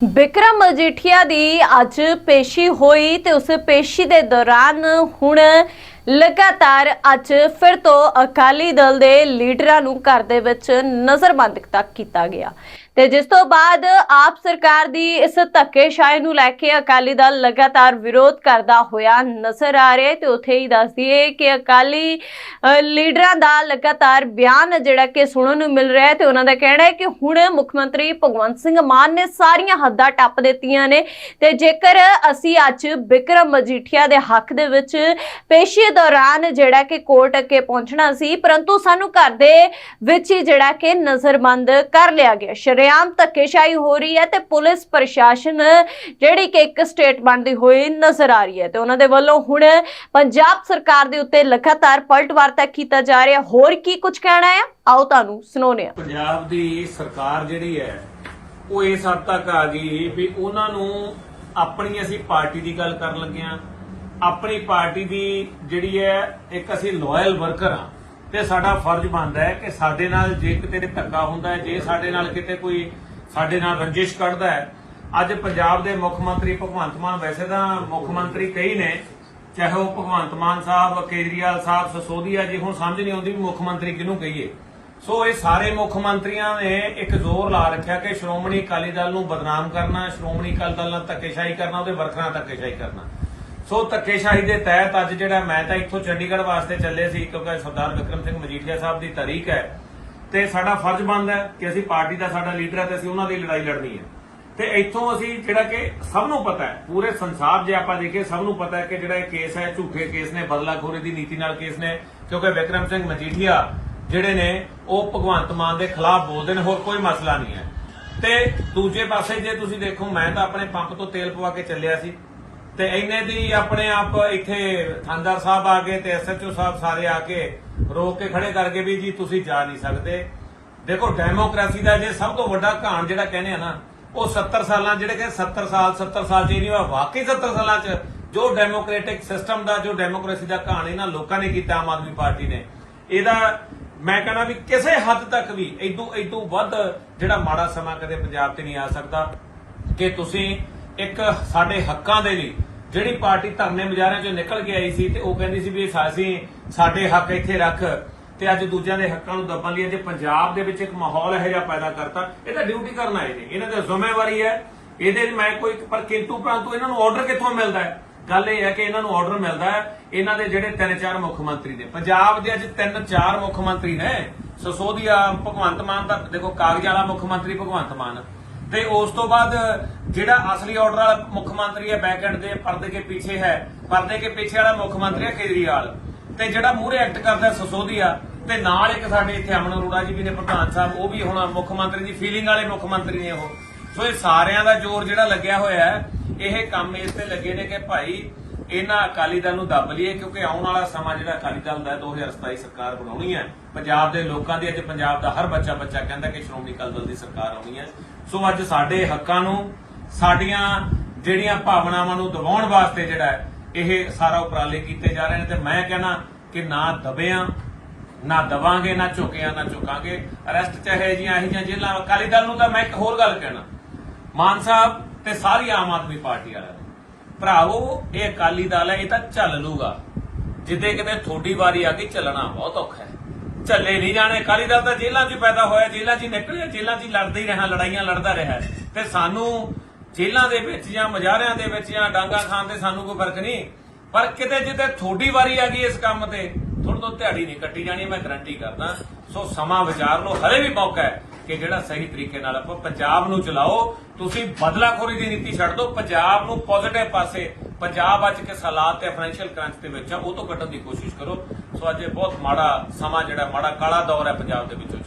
ਬਿਕਰਮ ਮਜੀਠੀਆ ਦੀ ਅੱਜ ਪੇਸ਼ੀ ਹੋਈ ਤੇ ਉਸ ਪੇਸ਼ੀ ਦੇ ਦੌਰਾਨ ਹੁਣ ਲਗਾਤਾਰ ਅੱਜ ਫਿਰ ਤੋਂ ਅਕਾਲੀ ਦਲ ਦੇ ਲੀਡਰਾਂ ਨੂੰ ਘਰ ਦੇ ਵਿੱਚ ਨਜ਼ਰਬੰਦ ਤੱਕ ਕੀਤਾ ਗਿਆ। ਤੇ ਜਿਸ ਤੋਂ ਬਾਅਦ ਆਪ ਸਰਕਾਰ ਦੀ ਇਸ ਧੱਕੇਸ਼ਾਹੀ ਨੂੰ ਲੈ ਕੇ ਅਕਾਲੀ ਦਲ ਲਗਾਤਾਰ ਵਿਰੋਧ ਕਰਦਾ ਹੋਇਆ ਨਜ਼ਰ ਆ ਰਿਹਾ ਹੈ ਤੇ ਉੱਥੇ ਹੀ ਦੱਸ ਦਈਏ ਕਿ ਅਕਾਲੀ ਲੀਡਰਾਂ ਦਾ ਲਗਾਤਾਰ ਬਿਆਨ ਜਿਹੜਾ ਕਿ ਸੁਣਨ ਨੂੰ ਮਿਲ ਰਿਹਾ ਹੈ ਤੇ ਉਹਨਾਂ ਦਾ ਕਹਿਣਾ ਹੈ ਕਿ ਹੁਣ ਮੁੱਖ ਮੰਤਰੀ ਭਗਵੰਤ ਸਿੰਘ ਮਾਨ ਨੇ ਸਾਰੀਆਂ ਹੱਦਾਂ ਟੱਪ ਦਿੱਤੀਆਂ ਨੇ ਤੇ ਜੇਕਰ ਅਸੀਂ ਅੱਜ ਬਿਕਰਮ ਮਜੀਠੀਆ ਦੇ ਹੱਕ ਦੇ ਵਿੱਚ ਪੇਸ਼ੀ ਦੌਰਾਨ ਜਿਹੜਾ ਕਿ ਕੋਰਟ ਅੱਗੇ ਪਹੁੰਚਣਾ ਸੀ, ਪਰੰਤੂ ਸਾਨੂੰ ਘਰ ਦੇ ਵਿੱਚ ਹੀ ਜਿਹੜਾ ਕਿ ਨਜ਼ਰਬੰਦ ਕਰ ਲਿਆ ਗਿਆ। ਸ਼ਰੇ ਸ਼ਰੇਆਮ ਧੱਕੇਸ਼ਾਹੀ ਹੋ ਰਹੀ ਹੈ ਤੇ ਪੁਲਿਸ ਪ੍ਰਸ਼ਾਸਨ ਜਿਹੜੀ ਕਿ ਇੱਕ ਸਟੇਟ ਬਣਦੀ ਹੋਈ ਨਜ਼ਰ ਆ ਰਹੀ ਹੈ ਤੇ ਉਹਨਾਂ ਦੇ ਵੱਲੋਂ ਹੁਣ ਪੰਜਾਬ ਸਰਕਾਰ ਦੇ ਉੱਤੇ ਲਗਾਤਾਰ ਪਲਟਵਾਰ ਤੱਕ ਕੀਤਾ ਜਾ ਰਿਹਾ। ਹੋਰ ਕੀ ਕੁਝ ਕਹਿਣਾ ਹੈ? ਆਓ ਤੁਹਾਨੂੰ ਸੁਣਾਉਂਦੇ ਹਾਂ। ਪੰਜਾਬ ਦੀ ਸਰਕਾਰ ਜਿਹੜੀ ਹੈ, ਉਹ ਇਸ ਹੱਦ ਤੱਕ ਆ ਗਈ ਵੀ ਉਹਨਾਂ ਨੂੰ ਆਪਣੀ ਅਸੀਂ ਪਾਰਟੀ ਦੀ ਗੱਲ ਕਰਨ ਲੱਗੇ ਆ ਆਪਣੀ ਪਾਰਟੀ ਦੀ ਜਿਹੜੀ ਹੈ, ਇੱਕ ਅਸੀਂ ਲਾਇਲ ਵਰਕਰ ਆ ਤੇ ਸਾਡਾ ਫਰਜ਼ ਬਣਦਾ ਹੈ ਕਿ ਸਾਡੇ ਨਾਲ ਜੇ ਕਿਤੇ ਧੱਕਾ ਹੁੰਦਾ ਹੈ, ਜੇ ਸਾਡੇ ਨਾਲ ਕਿਤੇ ਕੋਈ ਸਾਡੇ ਨਾਲ ਰੰਜਿਸ਼ ਕੱਢਦਾ ਹੈ। ਅੱਜ ਪੰਜਾਬ ਦੇ ਮੁੱਖ ਮੰਤਰੀ ਭਗਵੰਤ ਮਾਨ ਵੈਸੇ ਤਾਂ ਮੁੱਖ ਮੰਤਰੀ ਕਈ ਨੇ, ਚਾਹੇ ਉਹ ਭਗਵੰਤ ਮਾਨ ਸਾਹਿਬ, ਕੇਜਰੀਵਾਲ ਸਾਹਿਬ, ਸਸੋਦੀਆ ਜੀ, ਹੁਣ ਸਮਝ ਨਹੀਂ ਆਉਂਦੀ ਵੀ ਮੁੱਖ ਮੰਤਰੀ ਕਿਹਨੂੰ ਕਹੀਏ। ਸੋ ਇਹ ਸਾਰੇ ਮੁੱਖ ਮੰਤਰੀਆਂ ਨੇ ਇੱਕ ਜ਼ੋਰ ਲਾ ਰੱਖਿਆ ਕਿ ਸ਼੍ਰੋਮਣੀ ਅਕਾਲੀ ਦਲ ਨੂੰ ਬਦਨਾਮ ਕਰਨਾ, ਸ਼੍ਰੋਮਣੀ ਅਕਾਲੀ ਦਲ ਨਾਲ ਧੱਕੇਸ਼ਾਹੀ ਕਰਨਾ, ਉਹਦੇ ਵਰਕਰਾਂ ਧੱਕੇਸ਼ਾਹੀ ਕਰਨਾ। ਸੋ ਧੱਕੇਸ਼ਾਹੀ ਦੇ ਤਹਿਤ ਅੱਜ ਜਿਹੜਾ ਮੈਂ ਤਾਂ ਇੱਥੋਂ ਚੰਡੀਗੜ੍ਹ ਵਾਸਤੇ ਚੱਲੇ ਸੀ, ਕਿਉਂਕਿ ਸਰਦਾਰ ਵਿਕਰਮ ਸਿੰਘ ਮਜੀਠੀਆ ਸਾਹਿਬ ਦੀ ਤਾਰੀਖ ਹੈ, ਤੇ ਸਾਡਾ ਫਰਜ਼ ਬਣਦਾ ਕਿ ਅਸੀਂ ਪਾਰਟੀ ਦਾ ਸਾਡਾ ਲੀਡਰ ਹੈ ਤੇ ਅਸੀਂ ਉਹਨਾਂ ਦੀ ਲੜਾਈ ਲੜਨੀ ਹੈ। ਤੇ ਇੱਥੋਂ ਅਸੀਂ ਜਿਹੜਾ ਕਿ ਸਭ ਨੂੰ ਪਤਾ ਹੈ, ਪੂਰੇ ਸੰਸਾਰ ਜੇ ਆਪਾਂ ਦੇਖੀਏ, ਸਭ ਨੂੰ ਪਤਾ ਹੈ ਕਿ ਜਿਹੜਾ ਇਹ ਕੇਸ ਹੈ, ਝੂਠੇ ਕੇਸ ਨੇ, ਬਦਲਾਖੋਰੀ ਦੀ ਨੀਤੀ ਨਾਲ ਕੇਸ ਨੇ, ਕਿਉਂਕਿ ਵਿਕਰਮ ਸਿੰਘ ਮਜੀਠੀਆ ਜਿਹੜੇ ਨੇ, ਉਹ ਭਗਵੰਤ ਮਾਨ ਦੇ ਖਿਲਾਫ ਬੋਲਦੇ ਨੇ, ਹੋਰ ਕੋਈ ਮਸਲਾ ਨਹੀਂ ਹੈ। ਤੇ ਦੂਜੇ ਪਾਸੇ ਜੇ ਤੁਸੀਂ ਦੇਖੋ, ਮੈਂ ਤਾਂ ਆਪਣੇ ਪੰਪ ਤੋਂ ਤੇਲ ਪਵਾ ਕੇ ਚੱਲਿਆ ਸੀ। ਤੇ ਇੰਨੇ ਦੀ ਆਪਣੇ ਆਪ ਇੱਥੇ ਥਾਂਦਾਰ ਸਾਹਿਬ ਆ ਗਏ ਤੇ ਐਸਐਚਓ ਸਾਹਿਬ ਸਾਰੇ ਆ ਕੇ ਰੋਕ ਕੇ ਖੜੇ ਕਰਕੇ ਵੀ ਜੀ ਤੁਸੀਂ ਜਾ ਨਹੀਂ ਸਕਦੇ। ਦੇਖੋ ਡੈਮੋਕ੍ਰੇਸੀ ਦਾ ਜੇ ਸਭ ਤੋਂ ਵੱਡਾ ਘਾਣ ਜਿਹੜਾ ਕਹਿੰਦੇ ਆ ਨਾ, ਉਹ 70 ਸਾਲਾਂ ਜਿਹੜੇ ਕਿ 70 ਸਾਲ 70 ਸਾਲ ਚ ਨਹੀਂ ਹੋਇਆ ਵਾਕਈ 70 ਸਾਲਾਂ ਚ ਜੋ ਡੈਮੋਕ੍ਰੈਟਿਕ ਸਿਸਟਮ ਦਾ, ਜੋ ਡੈਮੋਕ੍ਰੇਸੀ ਦਾ ਘਾਣ ਇਹਨਾਂ ਲੋਕਾਂ ਨੇ ਕੀਤਾ, ਆਮ ਆਦਮੀ ਪਾਰਟੀ ਨੇ। ਇਹਦਾ ਮੈਂ ਕਹਿੰਦਾ ਵੀ ਕਿਸੇ ਹੱਦ ਤੱਕ ਵੀ ਇਦੋਂ ਇਦੋਂ ਵੱਧ ਜਿਹੜਾ ਮਾੜਾ ਸਮਾਂ ਕਦੇ ਪੰਜਾਬ ਤੇ ਨਹੀਂ ਆ ਸਕਦਾ। ਕਿ ਤੁਸੀਂ ਇੱਕ ਸਾਡੇ ਹੱਕਾਂ ਦੇ ਲਈ ਜਿਹੜੀ ਪਾਰਟੀ ਧਰਨੇ ਮੁਜ਼ਾਹਰਿਆਂ ਚੋਂ ਨਿਕਲ ਕੇ ਆਈ ਸੀ ਤੇ ਉਹ ਕਹਿੰਦੀ ਸੀ ਵੀ ਇਹ ਸਾਸੀ ਸਾਡੇ ਹੱਕ ਇੱਥੇ ਰੱਖ ਤੇ ਅੱਜ ਦੂਜਿਆਂ ਦੇ ਹੱਕਾਂ ਨੂੰ ਦੱਬਣ ਲਈ ਜੇ ਪੰਜਾਬ ਦੇ ਵਿੱਚ ਇੱਕ ਮਾਹੌਲ ਇਹੋ ਜਿਹਾ ਪੈਦਾ ਕਰਤਾ। ਇਹ ਤਾਂ ਡਿਊਟੀ ਕਰਨ ਆਏ ਨੇ। ਇਹਨਾਂ ਦੀ ਜ਼ਿੰਮੇਵਾਰੀ ਹੈ। ਇਹਦੇ 'ਚ ਮੈਂ ਕੋਈ ਪਰ ਕਿੰਤੂ ਪਰੰਤੂ ਇਹਨਾਂ ਨੂੰ ਆਰਡਰ ਕਿੱਥੋਂ ਮਿਲਦਾ ਹੈ? ਗੱਲ ਇਹ ਹੈ ਕਿ ਇਹਨਾਂ ਨੂੰ ਆਰਡਰ ਮਿਲਦਾ ਹੈ। ਇਹਨਾਂ ਦੇ ਜਿਹੜੇ ਤਿੰਨ ਚਾਰ ਮੁੱਖ ਮੰਤਰੀ ਨੇ। ਪੰਜਾਬ ਦੇ ਅੱਜ ਤਿੰਨ ਚਾਰ ਮੁੱਖ ਮੰਤਰੀ ਨੇ। ਸਸੋਦੀਆ, ਭਗਵੰਤ ਮਾਨ ਦਾ ਦੇਖੋ, ਕਾਗਜ਼ ਵਾਲਾ ਮੁੱਖ ਮੰਤਰੀ ਭਗਵੰਤ ਮਾਨ। ਤੇ ਉਸ ਤੋਂ ਬਾਅਦ ਜਿਹੜਾ ਅਸਲੀ ਆਰਡਰ ਵਾਲਾ ਮੁੱਖ ਮੰਤਰੀ ਹੈ ਬੈਕਐਂਡ ਦੇ ਪਰਦੇ ਕੇ ਪਿੱਛੇ ਹੈ, ਪਰਦੇ ਕੇ ਪਿੱਛੇ ਵਾਲਾ ਮੁੱਖ ਮੰਤਰੀ ਹੈ ਕੇਜਰੀਵਾਲ। ਤੇ ਜਿਹੜਾ ਮੂਹਰੇ ਐਕਟ ਕਰਦਾ ਸਸੋਦੀਆ, ਤੇ ਨਾਲ ਇੱਕ ਸਾਡੇ ਇੱਥੇ ਅਮਨ ਅਰੋੜਾ ਜੀ ਵੀ ਨੇ, ਪ੍ਰਧਾਨ ਸਾਹਿਬ, ਉਹ ਵੀ ਹੁਣ ਮੁੱਖ ਮੰਤਰੀ ਦੀ ਫੀਲਿੰਗ ਵਾਲੇ ਮੁੱਖ ਮੰਤਰੀ ਨੇ ਉਹ। ਸੋ ਇਹ ਸਾਰਿਆਂ ਦਾ ਜ਼ੋਰ ਜਿਹੜਾ ਲੱਗਿਆ ਹੋਇਆ ਹੈ, ਇਹ ਕੰਮ ਇਸ ਤੇ ਲੱਗੇ ਨੇ ਕਿ ਭਾਈ ਇਹਨਾਂ ਅਕਾਲੀ ਦਲ ਨੂੰ ਦੱਬ ਲਈਏ, ਕਿਉਂਕਿ ਆਉਣ ਵਾਲਾ ਸਮਾਂ ਜਿਹੜਾ ਅਕਾਲੀ ਦਲ ਦਾ ਹੈ 2027 ਸਰਕਾਰ ਬਣਾਉਣੀ ਹੈ। ਪੰਜਾਬ ਦੇ ਲੋਕਾਂ ਦੀ, ਅੱਜ ਪੰਜਾਬ ਦਾ ਹਰ ਬੱਚਾ ਬੱਚਾ ਕਹਿੰਦਾ ਕਿ ਸ਼੍ਰੋਮਣੀ ਅਕਾਲੀ ਦਲ ਦੀ ਸਰਕਾਰ ਆਉਣੀ ਹੈ। ਸੋ ਅੱਜ ਸਾਡੇ ਹੱਕਾਂ ਨੂੰ, ਸਾਡੀਆਂ ਜਿਹੜੀਆਂ ਭਾਵਨਾਵਾਂ ਨੂੰ ਦਬਾਉਣ ਵਾਸਤੇ ਜਿਹੜਾ ਇਹ ਸਾਰਾ ਉਪਰਾਲੇ ਕੀਤੇ ਜਾ ਰਹੇ ਨੇ ਤੇ ਮੈਂ ਕਹਿੰਦਾ ਕਿ ਨਾ ਦਬਿਆਂ, ਨਾ ਦਵਾਂਗੇ, ਨਾ ਝੁਕਿਆ, ਨਾ ਝੁਕਾਂਗੇ। ਅਰੈਸਟ ਚਾਹੇ ਜੀਆਂ ਇਹ ਜੀਆਂ ਜੇਲਾਂ ਅਕਾਲੀ ਦਲ ਨੂੰ ਤਾਂ ਮੈਂ ਇੱਕ ਹੋਰ ਗੱਲ ਕਹਿਣਾ। ਮਾਨ ਸਾਹਿਬ ਤੇ ਸਾਰੀ ਆਮ ਆਦਮੀ ਪਾਰਟੀ ਵਾਲਿਆਂ ਭਰਾਵੋ, ਇਹ ਅਕਾਲੀ ਦਲ ਹੈ, ਇਹ ਤਾਂ ਚੱਲ ਲੂਗਾ। ਜਿੱਦੇ ਕਿਤੇ ਥੋੜੀ ਵਾਰੀ ਆ ਗਈ, ਚੱਲਣਾ ਬਹੁਤ ਔਖਾ ਹੈ। ਚੱਲੇ ਨਹੀਂ ਜਾਣੇ, ਅਕਾਲੀ ਦਲ ਤਾਂ ਜੇਲ੍ਹਾਂ 'ਚ ਪੈਦਾ ਹੋਇਆ, ਜੇਲ੍ਹਾਂ 'ਚ ਨਿਕਲਿਆ, ਜੇਲ੍ਹਾਂ 'ਚ ਲੜਦਾ ਹੀ ਰਿਹਾ, ਲੜਾਈਆਂ ਲੜਦਾ ਰਿਹਾ ਤੇ ਸਾਨੂੰ ਜੇਲ੍ਹਾਂ ਦੇ ਵਿੱਚ ਜਾਂ ਮਜਾਰਿਆਂ ਦੇ ਵਿੱਚ ਜਾਂ ਡਾਂਗਾ ਖਾਨ ਤੇ ਸਾਨੂੰ ਕੋਈ ਫ਼ਰਕ ਨਹੀਂ। ਪਰ ਕਿਤੇ ਜਿੱਤੇ ਥੋੜੀ ਵਾਰੀ ਆ ਗਈ ਇਸ ਕੰਮ ਤੇ ਥੋੜੀ ਤੋਂ ਦਿਹਾੜੀ ਨਹੀਂ ਕੱਟੀ ਜਾਣੀ, ਮੈਂ ਗਰੰਟੀ ਕਰਦਾ। ਸੋ ਸਮਾਂ ਵਿਚਾਰ ਲਓ ਹਲੇ ਵੀ ਮੌਕਾ ਹੈ। ਕਿ ਜਿਹੜਾ ਸਹੀ ਤਰੀਕੇ ਨਾਲ ਆਪਾਂ ਪੰਜਾਬ ਨੂੰ ਚਲਾਓ, ਤੁਸੀਂ ਬਦਲਾਖੋਰੀ ਦੀ ਨੀਤੀ ਛੱਡ ਦਿਓ, ਪੰਜਾਬ ਨੂੰ ਪੋਜ਼ਿਟਿਵ ਪਾਸੇ, ਪੰਜਾਬ ਅੱਜ ਕਿਸ ਹਾਲਾਤ ਤੇ ਫਾਈਨੈਂਸ਼ੀਅਲ ਕ੍ਰਾਂਚ ਦੇ ਵਿੱਚ ਆ, ਉਹ ਤੋਂ ਕੱਢਣ ਦੀ ਕੋਸ਼ਿਸ਼ ਕਰੋ। ਸੋ ਅੱਜ ਇਹ ਬਹੁਤ ਮਾੜਾ ਸਮਾਂ ਜਿਹੜਾ, ਮਾੜਾ ਕਾਲਾ ਦੌਰ ਹੈ ਪੰਜਾਬ ਦੇ ਵਿੱਚੋਂ